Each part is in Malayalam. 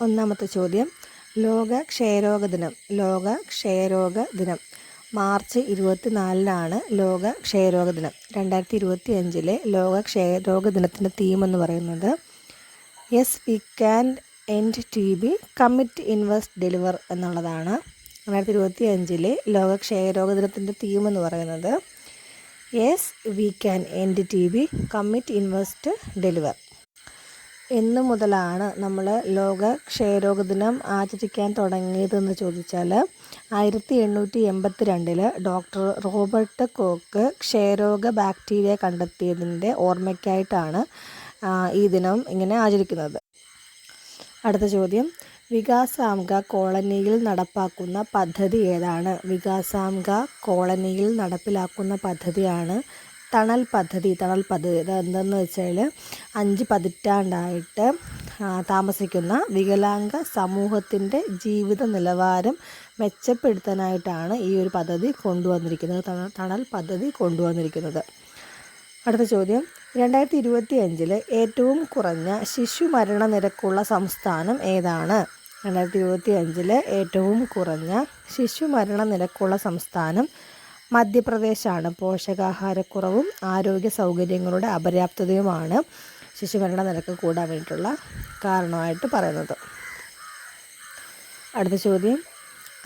ഒന്നാമത്തെ ചോദ്യം. ലോക ക്ഷയരോഗ ദിനം ലോക ക്ഷയരോഗ ദിനം മാർച്ച് ഇരുപത്തിനാലിനാണ് ലോക ക്ഷയരോഗ ദിനം രണ്ടായിരത്തി ഇരുപത്തി അഞ്ചിലെ ലോക ക്ഷയരോഗ ദിനത്തിന്റെ തീം എന്ന് പറയുന്നത് yes we can end T B commit invest deliver എന്നുള്ളതാണ്. രണ്ടായിരത്തി ഇരുപത്തി അഞ്ചിലെ ലോക ക്ഷയരോഗ ദിനത്തിന്റെ തീം എന്ന് പറയുന്നത് yes we can end T B commit invest deliver എന്ന് മുതലാണ് നമ്മൾ ലോക ക്ഷയരോഗ ദിനം ആചരിക്കാൻ തുടങ്ങിയതെന്ന് ചോദിച്ചാൽ ആയിരത്തി എണ്ണൂറ്റി എൺപത്തി രണ്ടിൽ ഡോക്ടർ റോബർട്ട് കോക്ക് ക്ഷയരോഗ ബാക്ടീരിയ കണ്ടെത്തിയതിന്റെ ഓർമ്മയ്ക്കായിട്ടാണ് ഈ ദിനം ഇങ്ങനെ ആചരിക്കുന്നത്. അടുത്ത ചോദ്യം. വികാസാംഗ കോളനിയിൽ നടപ്പാക്കുന്ന പദ്ധതി ഏതാണ്? വികാസാംഗ കോളനിയിൽ നടപ്പിലാക്കുന്ന പദ്ധതിയാണ് തണൽ പദ്ധതി തണൽ പദ്ധതി ഇത് എന്തെന്ന് വെച്ചാൽ അഞ്ച് പതിറ്റാണ്ടായിട്ട് താമസിക്കുന്ന വികലാംഗ സമൂഹത്തിന്റെ ജീവിത നിലവാരം മെച്ചപ്പെടുത്താനായിട്ടാണ് ഈ ഒരു പദ്ധതി കൊണ്ടുവന്നിരിക്കുന്നത് തണൽ പദ്ധതി കൊണ്ടുവന്നിരിക്കുന്നത്. അടുത്ത ചോദ്യം. രണ്ടായിരത്തി ഇരുപത്തി അഞ്ചിൽ ഏറ്റവും കുറഞ്ഞ ശിശു മരണ നിരക്കുള്ള സംസ്ഥാനം ഏതാണ്? രണ്ടായിരത്തി ഇരുപത്തി അഞ്ചിൽ ഏറ്റവും കുറഞ്ഞ ശിശു മരണ നിരക്കുള്ള സംസ്ഥാനം മധ്യപ്രദേശാണ്. പോഷകാഹാരക്കുറവും ആരോഗ്യ സൗകര്യങ്ങളുടെ അപര്യാപ്തതയുമാണ് ശിശുമരണ നിരക്ക് കൂടാൻ വേണ്ടിയിട്ടുള്ള കാരണമായിട്ട് പറയുന്നത്. അടുത്ത ചോദ്യം.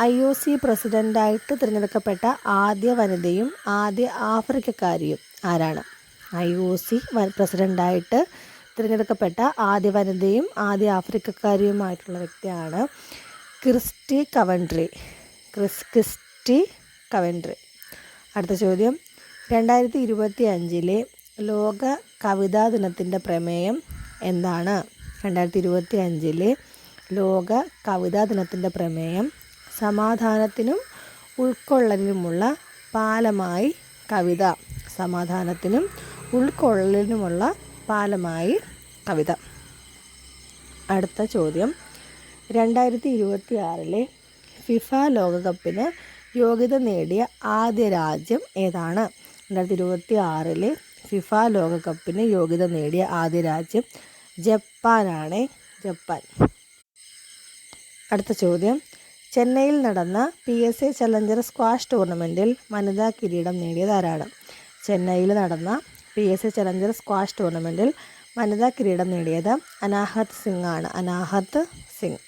ഐ ഒ സി പ്രസിഡന്റായിട്ട് തിരഞ്ഞെടുക്കപ്പെട്ട ആദ്യ വനിതയും ആദ്യ ആഫ്രിക്കക്കാരിയും ആരാണ്? ഐ ഒ സി പ്രസിഡന്റായിട്ട് തിരഞ്ഞെടുക്കപ്പെട്ട ആദ്യ വനിതയും ആദ്യ ആഫ്രിക്കക്കാരിയുമായിട്ടുള്ള വ്യക്തിയാണ് Kirsty Coventry. Kris Kirsty Coventry. അടുത്ത ചോദ്യം. രണ്ടായിരത്തി ഇരുപത്തി അഞ്ചിലെ ലോക കവിതാ ദിനത്തിന്റെ പ്രമേയം എന്താണ്? രണ്ടായിരത്തി ഇരുപത്തി അഞ്ചിലെ ലോക കവിതാ ദിനത്തിന്റെ പ്രമേയം സമാധാനത്തിനും ഉൾക്കൊള്ളലിനുമുള്ള പാലമായി കവിത. സമാധാനത്തിനും ഉൾക്കൊള്ളലിനുമുള്ള പാലമായി കവിത. അടുത്ത ചോദ്യം. രണ്ടായിരത്തി ഇരുപത്തി ആറിലെ ഫിഫ ലോകകപ്പിന് യോഗ്യത നേടിയ ആദ്യ രാജ്യം ഏതാണ്? രണ്ടായിരത്തി ഇരുപത്തി ആറിലെ ഫിഫ ലോകകപ്പിന് യോഗ്യത നേടിയ ആദ്യ രാജ്യം ജപ്പാനാണ്. ജപ്പാൻ. അടുത്ത ചോദ്യം. ചെന്നൈയിൽ നടന്ന P S A challenger squash ടൂർണമെന്റിൽ വനിതാ കിരീടം നേടിയത് ആരാണ്? ചെന്നൈയിൽ നടന്ന P S A challenger squash ടൂർണമെന്റിൽ വനിതാ കിരീടം നേടിയത് അനാഹത് സിംഗ് ആണ്. അനാഹത് സിംഗ്.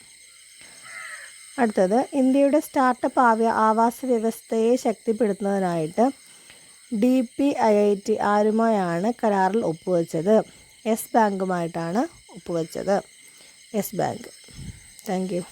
അടുത്തത് ഇന്ത്യയുടെ സ്റ്റാർട്ടപ്പ് ആവ്യ ആവാസ വ്യവസ്ഥയെ ശക്തിപ്പെടുത്തുന്നതിനായിട്ട് D P I I T ആരുമായാണ് കരാറിൽ ഒപ്പുവെച്ചത്? യെസ് ബാങ്കുമായിട്ടാണ് ഒപ്പുവെച്ചത്. Yes bank. Thank you.